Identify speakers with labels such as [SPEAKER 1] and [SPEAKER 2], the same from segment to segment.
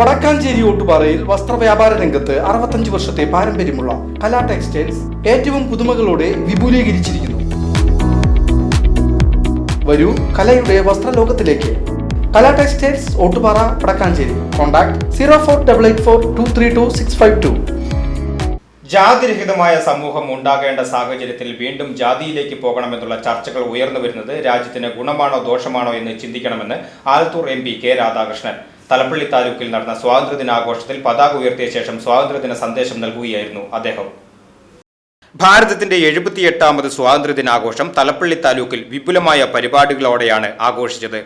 [SPEAKER 1] വടക്കാഞ്ചേരി ഓട്ടുപാറയിൽ വസ്ത്രവ്യാപാര രംഗത്ത് അറുപത്തഞ്ച് വർഷത്തെ പാരമ്പര്യമുള്ള കലാ ടെക്സ്റ്റൈൽസ് ഏറ്റവും പുതുമകളോടെ വിപുലീകരിച്ചിരിക്കുന്നു. വരൂ കലയുടെ വസ്ത്രലോകത്തിലേക്ക്. Kala textiles Ottupara Vadakkanchery. Contact zero four double eight four two three two six five two.
[SPEAKER 2] ജാതിരഹിതമായ സമൂഹം ഉണ്ടാകേണ്ട സാഹചര്യത്തിൽ വീണ്ടും ജാതിയിലേക്ക് പോകണമെന്നുള്ള ചർച്ചകൾ ഉയർന്നു വരുന്നത് രാജ്യത്തിന് ഗുണമാണോ ദോഷമാണോ എന്ന് ചിന്തിക്കണമെന്ന് Alathur M P K Radhakrishnan. Thalappilly താലൂക്കിൽ നടന്ന സ്വാതന്ത്ര്യദിനാഘോഷത്തിൽ പതാക ഉയർത്തിയ ശേഷം സ്വാതന്ത്ര്യദിന സന്ദേശം നൽകുകയായിരുന്നു അദ്ദേഹം. ഭാരതത്തിന്റെ എഴുപത്തിയെട്ടാമത് സ്വാതന്ത്ര്യദിനാഘോഷം തലപ്പള്ളി താലൂക്കിൽ വിപുലമായ പരിപാടികളോടെയാണ് ആഘോഷിച്ചത്.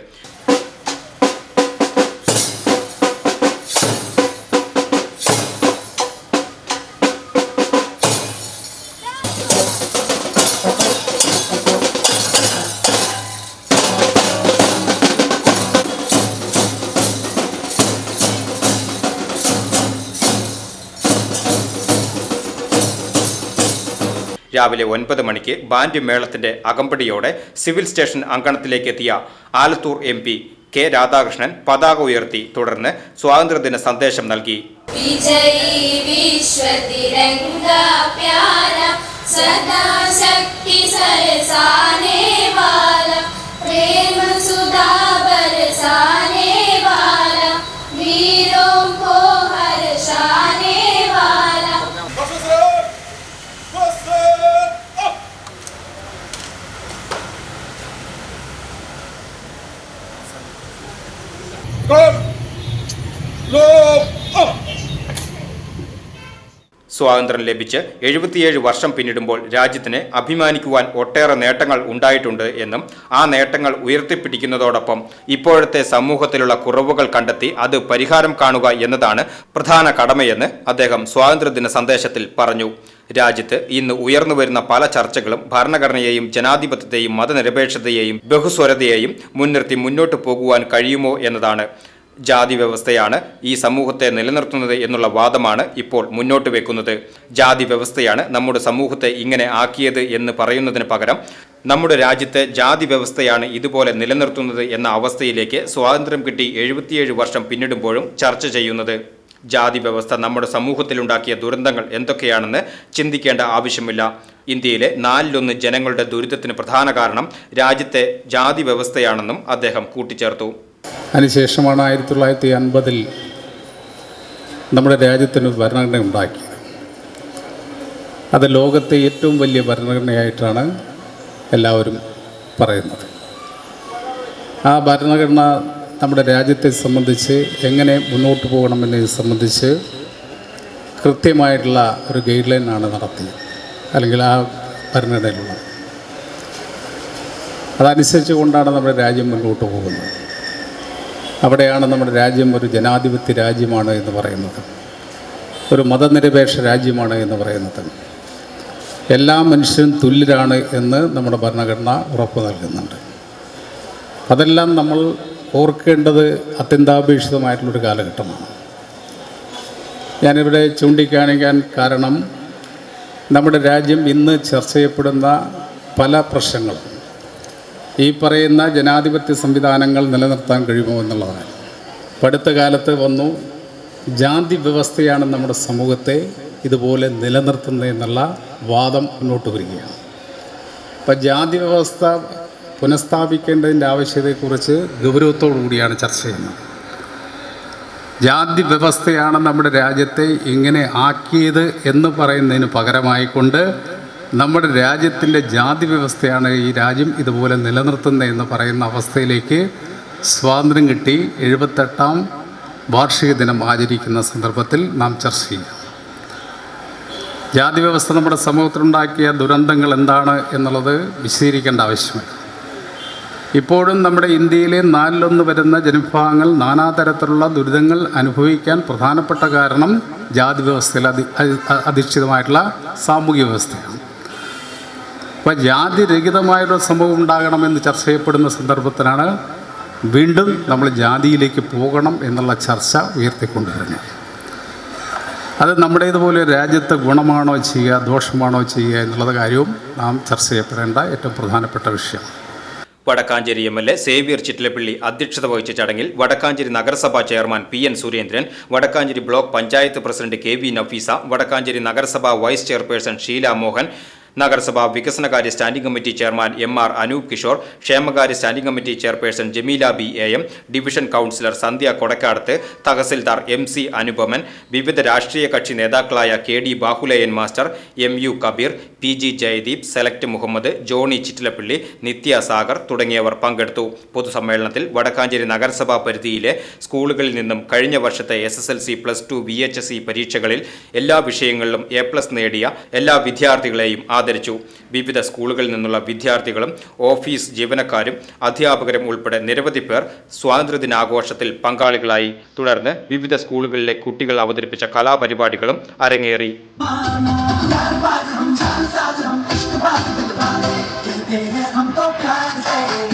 [SPEAKER 2] രാവിലെ ഒൻപത് മണിക്ക് ബാൻഡ് മേളത്തിന്റെ അകമ്പടിയോടെ സിവിൽ സ്റ്റേഷൻ അങ്കണത്തിലേക്ക് എത്തിയ Alathur M P K Radhakrishnan പതാക ഉയർത്തി തുടർന്ന് സ്വാതന്ത്ര്യദിന സന്ദേശം നൽകി. സ്വാതന്ത്ര്യം ലഭിച്ച് എഴുപത്തിയേഴ് വർഷം പിന്നിടുമ്പോൾ രാജ്യത്തിന് അഭിമാനിക്കുവാൻ ഒട്ടേറെ നേട്ടങ്ങൾ ഉണ്ടായിട്ടുണ്ട് എന്നും ആ നേട്ടങ്ങൾ ഉയർത്തിപ്പിടിക്കുന്നതോടൊപ്പം ഇപ്പോഴത്തെ സമൂഹത്തിലുള്ള കുറവുകൾ കണ്ടെത്തി അത് പരിഹാരം കാണുക എന്നതാണ് പ്രധാന കടമയെന്ന് അദ്ദേഹം സ്വാതന്ത്ര്യദിന സന്ദേശത്തിൽ പറഞ്ഞു. രാജ്യത്ത് ഇന്ന് ഉയർന്നുവരുന്ന പല ചർച്ചകളും ഭരണഘടനയെയും ജനാധിപത്യത്തെയും മതനിരപേക്ഷതയെയും ബഹുസ്വരതയെയും മുൻനിർത്തി മുന്നോട്ട് പോകുവാൻ കഴിയുമോ എന്നതാണ്. ജാതി വ്യവസ്ഥയാണ് ഈ സമൂഹത്തെ നിലനിർത്തുന്നത് എന്നുള്ള വാദമാണ് ഇപ്പോൾ മുന്നോട്ട് വെക്കുന്നത്. ജാതി വ്യവസ്ഥയാണ് നമ്മുടെ സമൂഹത്തെ ഇങ്ങനെ ആക്കിയത് എന്ന് പറയുന്നതിന് പകരം നമ്മുടെ രാജ്യത്തെ ജാതി വ്യവസ്ഥയാണ് ഇതുപോലെ നിലനിർത്തുന്നത് എന്ന അവസ്ഥയിലേക്ക് സ്വാതന്ത്ര്യം കിട്ടി എഴുപത്തിയേഴ് വർഷം പിന്നിടുമ്പോഴും ചർച്ച ചെയ്യുന്നത്. ജാതി വ്യവസ്ഥ നമ്മുടെ സമൂഹത്തിലുണ്ടാക്കിയ ദുരന്തങ്ങൾ എന്തൊക്കെയാണെന്ന് ചിന്തിക്കേണ്ട ആവശ്യമില്ല. ഇന്ത്യയിലെ നാലിലൊന്ന് ജനങ്ങളുടെ ദുരിതത്തിന് പ്രധാന കാരണം രാജ്യത്തെ ജാതി വ്യവസ്ഥയാണെന്നും അദ്ദേഹം കൂട്ടിച്ചേർത്തു.
[SPEAKER 3] അതിനുശേഷമാണ് ആയിരത്തി തൊള്ളായിരത്തി അൻപതിൽ നമ്മുടെ രാജ്യത്തിന് ഭരണഘടന ഉണ്ടാക്കിയത്. അത് ലോകത്തെ ഏറ്റവും വലിയ ഭരണഘടനയായിട്ടാണ് എല്ലാവരും പറയുന്നത്. ആ ഭരണഘടന നമ്മുടെ രാജ്യത്തെ സംബന്ധിച്ച് എങ്ങനെ മുന്നോട്ട് പോകണമെന്നതിനെ സംബന്ധിച്ച് കൃത്യമായിട്ടുള്ള ഒരു ഗൈഡ് ലൈനാണ് നടത്തിയത് അല്ലെങ്കിൽ ആ ഭരണഘടനയിലുള്ളത്. അതനുസരിച്ച് കൊണ്ടാണ് നമ്മുടെ രാജ്യം മുന്നോട്ട് പോകുന്നത്. അവിടെയാണ് നമ്മുടെ രാജ്യം ഒരു ജനാധിപത്യ രാജ്യമാണ് എന്ന് പറയുന്നത്. ഒരു മതനിരപേക്ഷ രാജ്യമാണ് എന്ന് പറയുന്നത്. എല്ലാ മനുഷ്യരും തുല്യരാണ് എന്ന് നമ്മുടെ ഭരണഘടന ഉറപ്പ് നൽകുന്നുണ്ട്. അതെല്ലാം നമ്മൾ ഓർക്കേണ്ടത് അത്യന്താപേക്ഷിതമായിട്ടുള്ളൊരു കാലഘട്ടമാണ്. ഞാനിവിടെ ചൂണ്ടിക്കാണിക്കാൻ കാരണം നമ്മുടെ രാജ്യം ഇന്ന് ചർച്ച ചെയ്യപ്പെടുന്ന പല പ്രശ്നങ്ങളും. ഈ പറയുന്ന ജനാധിപത്യ സംവിധാനങ്ങൾ നിലനിർത്താൻ കഴിയുമോ എന്നുള്ളതാണ്. പടുത്ത കാലത്ത് വന്നു. ജാതി വ്യവസ്ഥയാണ് നമ്മുടെ സമൂഹത്തെ ഇതുപോലെ നിലനിർത്തുന്നത് എന്നുള്ള വാദം മുന്നോട്ട് വരികയാണ്. അപ്പം ജാതി വ്യവസ്ഥ പുനഃസ്ഥാപിക്കേണ്ടതിന്റെ ആവശ്യതയെക്കുറിച്ച് ഗൗരവത്തോടു കൂടിയാണ് ചർച്ച ചെയ്യുന്നത്. ജാതി വ്യവസ്ഥയാണ് നമ്മുടെ രാജ്യത്തെ ഇങ്ങനെ ആക്കിയത് എന്ന് പറയുന്നതിന് പകരമായിക്കൊണ്ട് നമ്മുടെ രാജ്യത്തിന്റെ ജാതി വ്യവസ്ഥയാണ് ഈ രാജ്യം ഇതുപോലെ നിലനിർത്തുന്നത് എന്ന് പറയുന്ന അവസ്ഥയിലേക്ക് സ്വാതന്ത്ര്യം കിട്ടി. എഴുപത്തെട്ടാം വാർഷിക ദിനം ആചരിക്കുന്ന സന്ദർഭത്തിൽ നാം ചർച്ച ചെയ്യും. ജാതി വ്യവസ്ഥ നമ്മുടെ സമൂഹത്തിലുണ്ടാക്കിയ ദുരന്തങ്ങൾ എന്താണ് എന്നുള്ളത് വിശദീകരിക്കേണ്ട ആവശ്യമില്ല. ഇപ്പോഴും നമ്മുടെ ഇന്ത്യയിലെ നാലിലൊന്ന് വരുന്ന ജനവിഭാഗങ്ങൾ നാനാതരത്തിലുള്ള ദുരിതങ്ങൾ അനുഭവിക്കാൻ പ്രധാനപ്പെട്ട കാരണം ജാതി വ്യവസ്ഥയിൽ അധി അധി- അധിഷ്ഠിതമായിട്ടുള്ള സാമൂഹ്യ വ്യവസ്ഥയാണ്. അപ്പോൾ ജാതിരഹിതമായൊരു സംഭവം ഉണ്ടാകണമെന്ന് ചർച്ച ചെയ്യപ്പെടുന്ന സന്ദർഭത്തിലാണ് വീണ്ടും നമ്മൾ ജാതിയിലേക്ക് പോകണം എന്നുള്ള ചർച്ച ഉയർത്തിക്കൊണ്ടുവരുന്നത്. അത് നമ്മുടേതുപോലെ രാജ്യത്ത് ഗുണമാണോ ചെയ്യുക ദോഷമാണോ ചെയ്യുക എന്നുള്ള കാര്യവും നാം ചർച്ച ചെയ്യപ്പെടേണ്ട ഏറ്റവും പ്രധാനപ്പെട്ട വിഷയം.
[SPEAKER 4] Vadakkanchery M L A Xavier Chittilappilly അധ്യക്ഷത വഹിച്ച ചടങ്ങിൽ വടക്കാഞ്ചേരി നഗരസഭാ chairman P N Surendran Vadakkanchery block panchayat president K V Nafeesa Vadakkanchery നഗരസഭാ വൈസ് ചെയർപേഴ്സൺ ഷീല മോഹൻ നഗരസഭാ വികസനകാര്യ standing committee chairman M R Anoop Kishore ക്ഷേമകാര്യ standing committee chairperson Jameela B A M division councillor Sandhya Kodakkadath tahsildar M C Anupaman വിവിധ രാഷ്ട്രീയ കക്ഷി നേതാക്കളായ K D Bahulayan master M U Kabeer P G Jayadeep select Muhammad Johny Chittilappilly Nithya Sagar തുടങ്ങിയവർ പങ്കെടുത്തു. പൊതുസമ്മേളനത്തിൽ വടക്കാഞ്ചേരി നഗരസഭാ പരിധിയിലെ സ്കൂളുകളിൽ നിന്നും കഴിഞ്ഞ വർഷത്തെ S S L C plus two V H S C പരീക്ഷകളിൽ എല്ലാ വിഷയങ്ങളിലും എ പ്ലസ് നേടിയ എല്ലാ വിദ്യാർത്ഥികളെയും ആദരിച്ചു. വിവിധ സ്കൂളുകളിൽ നിന്നുള്ള വിദ്യാർത്ഥികളും ഓഫീസ് ജീവനക്കാരും അധ്യാപകരും ഉൾപ്പെടെ നിരവധി പേർ സ്വാതന്ത്ര്യദിനാഘോഷത്തിൽ പങ്കാളികളായി. തുടർന്ന് വിവിധ സ്കൂളുകളിലെ കുട്ടികൾ അവതരിപ്പിച്ച കലാപരിപാടികളും അരങ്ങേറി. I'm so.